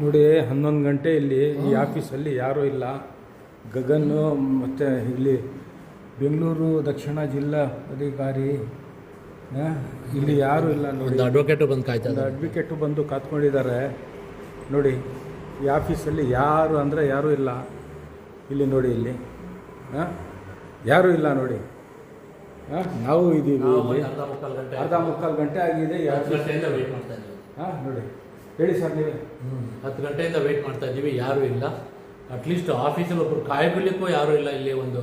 ನೋಡಿ ಹನ್ನೊಂದು ಗಂಟೆ ಇಲ್ಲಿ ಈ ಆಫೀಸಲ್ಲಿ ಯಾರೂ ಇಲ್ಲ. ಗಗನ್ ಮತ್ತು ಇಲ್ಲಿ ಬೆಂಗಳೂರು ದಕ್ಷಿಣ ಜಿಲ್ಲಾ ಅಧಿಕಾರಿ ಇಲ್ಲಿ ಯಾರೂ ಇಲ್ಲ ನೋಡಿ. ಅಡ್ವೊಕೇಟು ಬಂದು ಕಾಯ್ತಾ ಅಡ್ವೊಕೇಟು ಬಂದು ಕಾತ್ಕೊಂಡಿದ್ದಾರೆ. ನೋಡಿ ಈ ಆಫೀಸಲ್ಲಿ ಯಾರು ಅಂದರೆ ಯಾರೂ ಇಲ್ಲ. ಇಲ್ಲಿ ನೋಡಿ ಇಲ್ಲಿ ಹಾಂ ಯಾರೂ ಇಲ್ಲ ನೋಡಿ. ಹಾಂ ನಾವು ಇದ್ದೀವಿ ಇಲ್ಲಿ. ಅರ್ಧ ಮುಕ್ಕಾಲು ಗಂಟೆ ಅರ್ಧ ಮುಕ್ಕಾಲು ಗಂಟೆ ಆಗಿದೆ ಈ ಹತ್ತು ಆಫೀಸ್. ಗಂಟೆಯಿಂದ ವೇಟ್ ಮಾಡ್ತಾ ಇದ್ದೀವಿ. ಹಾಂ ನೋಡಿ. ಹೇಳಿ ಸರ್ ನೀವೇ. ಹತ್ತು ಗಂಟೆಯಿಂದ ವೇಟ್ ಮಾಡ್ತಾ ಇದ್ದೀವಿ ಯಾರೂ ಇಲ್ಲ. ಅಟ್ಲೀಸ್ಟ್ ಆಫೀಸಲ್ಲಿ ಒಬ್ಬರು ಕಾಯ್ಕೊಳ್ಳಿಕ್ಕೂ ಯಾರೂ ಇಲ್ಲ. ಇಲ್ಲಿ ಒಂದು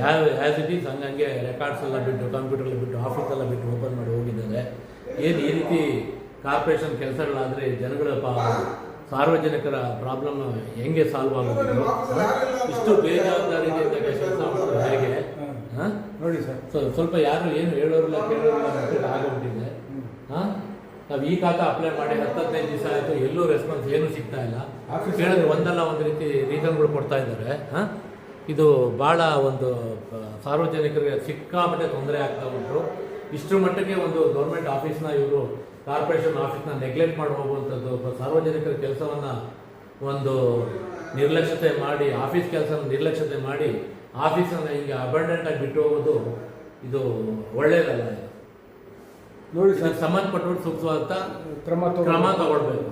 ಯಾವ ಆ್ಯಸ್ ಇಟ್ ಈಸ್ ಹಂಗಂಗೆ ರೆಕಾರ್ಡ್ಸ್ ಎಲ್ಲ ಬಿಟ್ಟು ಕಂಪ್ಯೂಟರ್ ಎಲ್ಲ ಬಿಟ್ಟು ಆಫೀಸೆಲ್ಲ ಬಿಟ್ಟು ಓಪನ್ ಮಾಡಿ ಹೋಗಿದ್ದಾರೆ. ಏನು ಈ ರೀತಿ ಕಾರ್ಪೊರೇಷನ್ ಕೆಲಸಗಳಾದರೆ ಜನಗಳ ಪಾ ಸಾರ್ವಜನಿಕರ ಪ್ರಾಬ್ಲಮ್ ಹೆಂಗೆ ಸಾಲ್ವ್ ಆಗೋದು ಇಷ್ಟು ಬೇಜವಾಬ್ದಾರಿಯಿಂದ ಕೆಲಸ ಮಾಡೋದು ಹೇಗೆ? ಹಾಂ? ನೋಡಿ ಸರ್. ಸ್ವಲ್ಪ ಯಾರು ಏನು ಹೇಳೋರಿಲ್ಲ ಕೇಳೋರಿಲ್ಲ ಆಗೋಗ್ಬಿಟ್ಟಿದೆ. ಹಾಂ? ನಾವು ಈ ಖಾತಾ ಅಪ್ಲೈ ಮಾಡಿ ಹತ್ತೈದು ದಿವಸ ಆಯಿತು ಎಲ್ಲೂ ರೆಸ್ಪಾನ್ಸ್ ಏನೂ ಸಿಗ್ತಾ ಇಲ್ಲ. ಹೇಳಿದ್ರೆ ಕೇಳಿದ್ರೆ ಒಂದಲ್ಲ ಒಂದು ರೀತಿ ರೀಸನ್ಗಳು ಕೊಡ್ತಾ ಇದ್ದಾರೆ ಹಾಂ? ಇದು ಭಾಳ ಒಂದು ಸಾರ್ವಜನಿಕರಿಗೆ ಸಿಕ್ಕಾಪಟ್ಟೆ ತೊಂದರೆ ಆಗ್ತಾ ಉಂಟು. ಇಷ್ಟರ ಮಟ್ಟಿಗೆ ಒಂದು ಗೌರ್ಮೆಂಟ್ ಆಫೀಸ್ನ ಇವರು ಕಾರ್ಪೊರೇಷನ್ ಆಫೀಸ್ನ ನೆಗ್ಲೆಕ್ಟ್ ಮಾಡಿ ಹೋಗುವಂಥದ್ದು ಸಾರ್ವಜನಿಕರ ಕೆಲಸವನ್ನು ಒಂದು ನಿರ್ಲಕ್ಷ್ಯತೆ ಮಾಡಿ ಆಫೀಸ್ ಕೆಲಸನ ನಿರ್ಲಕ್ಷ್ಯತೆ ಮಾಡಿ ಆಫೀಸನ್ನು ಹೀಗೆ ಅಬಂಡೆಂಟಾಗಿ ಬಿಟ್ಟು ಹೋಗೋದು ಇದು ಒಳ್ಳೆಯದಲ್ಲ ನೋಡಿ ಸರ್ ಸಂಬಂಧಪಟ್ಟವ್ರು ಸೂಕ್ತವಾದ ಕ್ರಮ ಕ್ರಮ ತಗೊಳ್ಬೇಕು.